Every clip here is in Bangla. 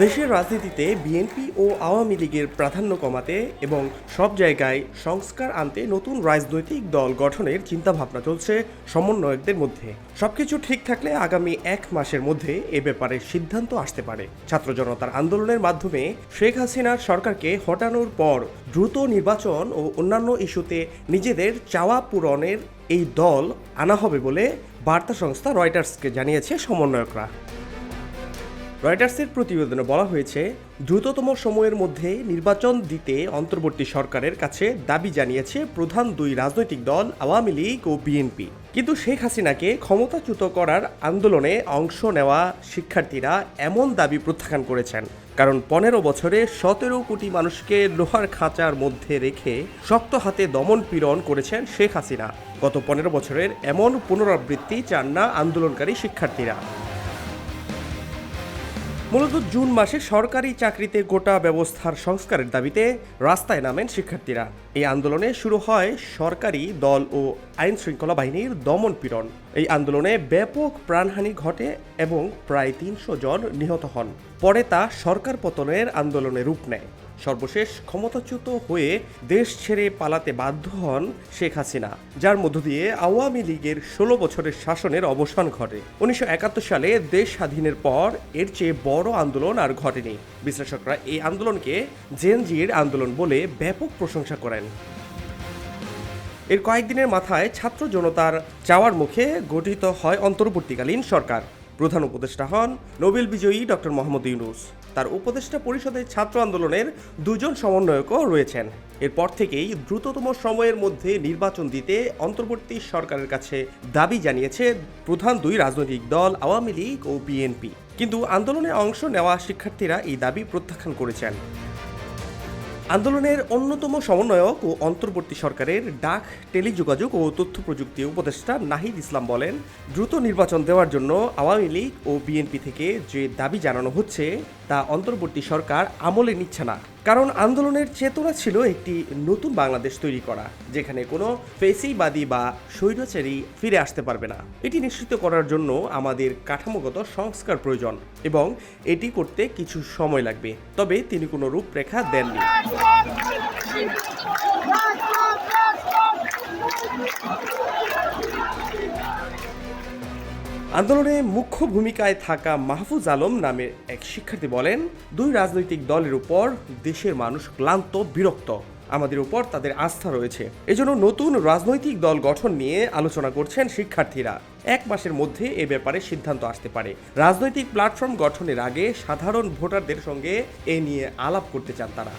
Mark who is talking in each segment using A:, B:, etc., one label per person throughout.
A: দেশের রাজনীতিতে বিএনপি ও আওয়ামী লীগের প্রাধান্য কমাতে এবং সব জায়গায় সংস্কার আনতে নতুন রাজনৈতিক দল গঠনের চিন্তাভাবনা চলছে সমন্বয়কদের মধ্যে। সবকিছু ঠিক থাকলে আগামী এক মাসের মধ্যে এ ব্যাপারে সিদ্ধান্ত আসতে পারে। ছাত্র জনতার আন্দোলনের মাধ্যমে শেখ হাসিনার সরকারকে হটানোর পর দ্রুত নির্বাচন ও অন্যান্য ইস্যুতে নিজেদের চাওয়া পূরণের এই দল আনা হবে বলে বার্তা সংস্থা রয়টার্সকে জানিয়েছে সমন্বয়করা। রয়টার্সের প্রতিবেদনে বলা হয়েছে, দ্রুততম সময়ের মধ্যে নির্বাচন দিতে অন্তর্বর্তী সরকারের কাছে দাবি জানিয়েছে প্রধান দুই রাজনৈতিক দল, আওয়ামী লীগ ও বিএনপি। কিন্তু শেখ হাসিনাকে ক্ষমতাচ্যুত করার আন্দোলনে অংশ নেওয়া শিক্ষার্থীরা এমন দাবি প্রত্যাখ্যান করেছেন। কারণ পনেরো বছরে সতেরো কোটি মানুষকে লোহার খাঁচার মধ্যে রেখে শক্ত হাতে দমন পীড়ন করেছেন শেখ হাসিনা। গত পনেরো বছরের এমন পুনরাবৃত্তি চান না আন্দোলনকারী শিক্ষার্থীরা। মূলত জুন মাসে সরকারি চাকরিতে গোটা ব্যবস্থার সংস্কারের দাবিতে রাস্তায় নামেন শিক্ষার্থীরা। এই আন্দোলনে শুরু হয় সরকারি দল ও আইন শৃঙ্খলা বাহিনীর দমন পীড়ন। এই আন্দোলনে ব্যাপক প্রাণহানি ঘটে এবং প্রায় তিনশো জন নিহত হন। পরে তা সরকার পতনের আন্দোলনে রূপ নেয়। সর্বশেষ ক্ষমতাচ্যুত হয়ে দেশ ছেড়ে পালাতে বাধ্য হন শেখ হাসিনা, যার মধ্য দিয়ে আওয়ামী লীগের ষোলো বছরের শাসনের অবসান ঘটে। উনিশশো একাত্তর সালে দেশ স্বাধীনের পর এর চেয়ে বড় আন্দোলন আর ঘটেনি। বিশ্লেষকরা এই আন্দোলনকে জেনজির আন্দোলন বলে ব্যাপক প্রশংসা করেন। এর কয়েকদিনের মাথায় ছাত্র জনতার চাওয়ার মুখে গঠিত হয় অন্তর্বর্তীকালীন সরকার। প্রধান উপদেষ্টা হন নোবেল বিজয়ী ডক্টর মোহাম্মদ ইউনুস। তার উপদেষ্টা পরিষদে ছাত্র আন্দোলনের দুজন সমন্বয়কও রয়েছেন। এরপর থেকেই দ্রুততম সময়ের মধ্যে নির্বাচন দিতে অন্তর্বর্তী সরকারের কাছে দাবি জানিয়েছে প্রধান দুই রাজনৈতিক দল, আওয়ামী লীগ ও বিএনপি। কিন্তু আন্দোলনে অংশ নেওয়া শিক্ষার্থীরা এই দাবি প্রত্যাখ্যান করেছেন। আন্দোলনের অন্যতম সমন্বয়ক ও অন্তর্বর্তী সরকারের ডাক, টেলিযোগাযোগ ও তথ্য প্রযুক্তি উপদেষ্টা নাহিদ ইসলাম বলেন, দ্রুত নির্বাচন দেওয়ার জন্য আওয়ামী লীগ ও বিএনপি থেকে যে দাবি জানানো হচ্ছে, তা অন্তর্বর্তী সরকার আমলে নিচ্ছে না। কারণ আন্দোলনের চেতনা ছিল একটি নতুন বাংলাদেশ তৈরি করা, যেখানে কোনো ফেসিবাদী বা স্বৈরাচারী ফিরে আসতে পারবে না। এটি নিশ্চিত করার জন্য আমাদের কাঠামোগত সংস্কার প্রয়োজন এবং এটি করতে কিছু সময় লাগবে, তবে তিনি কোনো রূপরেখা দেননি। আন্দোলনে মুখ্য ভূমিকায় থাকা মাহফুজ আলম নামের এক শিক্ষার্থী বলেন, দুই রাজনৈতিক দলের উপর দেশের মানুষ ক্লান্ত, বিরক্ত। আমাদের উপর তাদের আস্থা রয়েছে। এজন্য নতুন রাজনৈতিক দল গঠন নিয়ে আলোচনা করছেন শিক্ষার্থীরা। এক মাসের মধ্যে এ ব্যাপারে সিদ্ধান্ত আসতে পারে। রাজনৈতিক প্ল্যাটফর্ম গঠনের আগে সাধারণ ভোটারদের সঙ্গে এ নিয়ে আলাপ করতে চান তারা।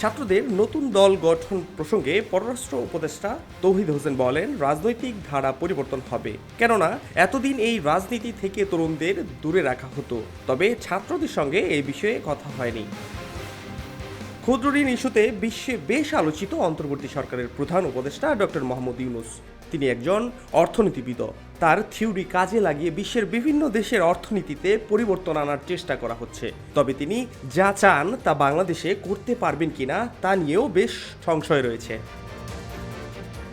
A: ছাত্রদের নতুন দল গঠন প্রসঙ্গে পররাষ্ট্র উপদেষ্টা তৌহিদ হোসেন বলেন, রাজনৈতিক ধারা পরিবর্তন হবে। কেননা, এতদিন এই রাজনীতি থেকে তরুণদের দূরে রাখা হতো। তবে ছাত্রদের সঙ্গে এই বিষয়ে কথা হয়নি। ক্ষুদ্র ঋণ ইস্যুতে বিশ্বে বেশ আলোচিত অন্তর্বর্তী সরকারের প্রধান উপদেষ্টা ডক্টর মোহাম্মদ ইউনুস। তিনি একজন অর্থনীতিবিদ। তার থিওরি কাজে লাগিয়ে বিশ্বের বিভিন্ন দেশের অর্থনীতিতে পরিবর্তন আনার চেষ্টা করা হচ্ছে। তবে তিনি যা চান তা বাংলাদেশে করতে পারবেন কিনা তা নিয়েও বেশ সংশয় রয়েছে।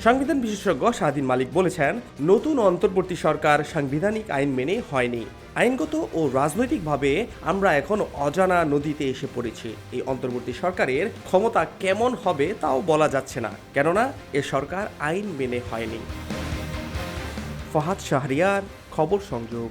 A: সংবিধান বিশেষজ্ঞ স্বাধীন মালিক বলেছেন, নতুন অন্তর্বর্তী সরকার সাংবিধানিক আইন মেনে হয়নি। আইনগত ও রাজনৈতিকভাবে আমরা এখন অজানা নদীতে এসে পড়েছি। এই অন্তর্বর্তী সরকারের ক্ষমতা কেমন হবে তাও বলা যাচ্ছে না। কেননা, এ সরকার আইন মেনে হয়নি। ফাহাদ শাহরিয়ার, খবর সংযোগ।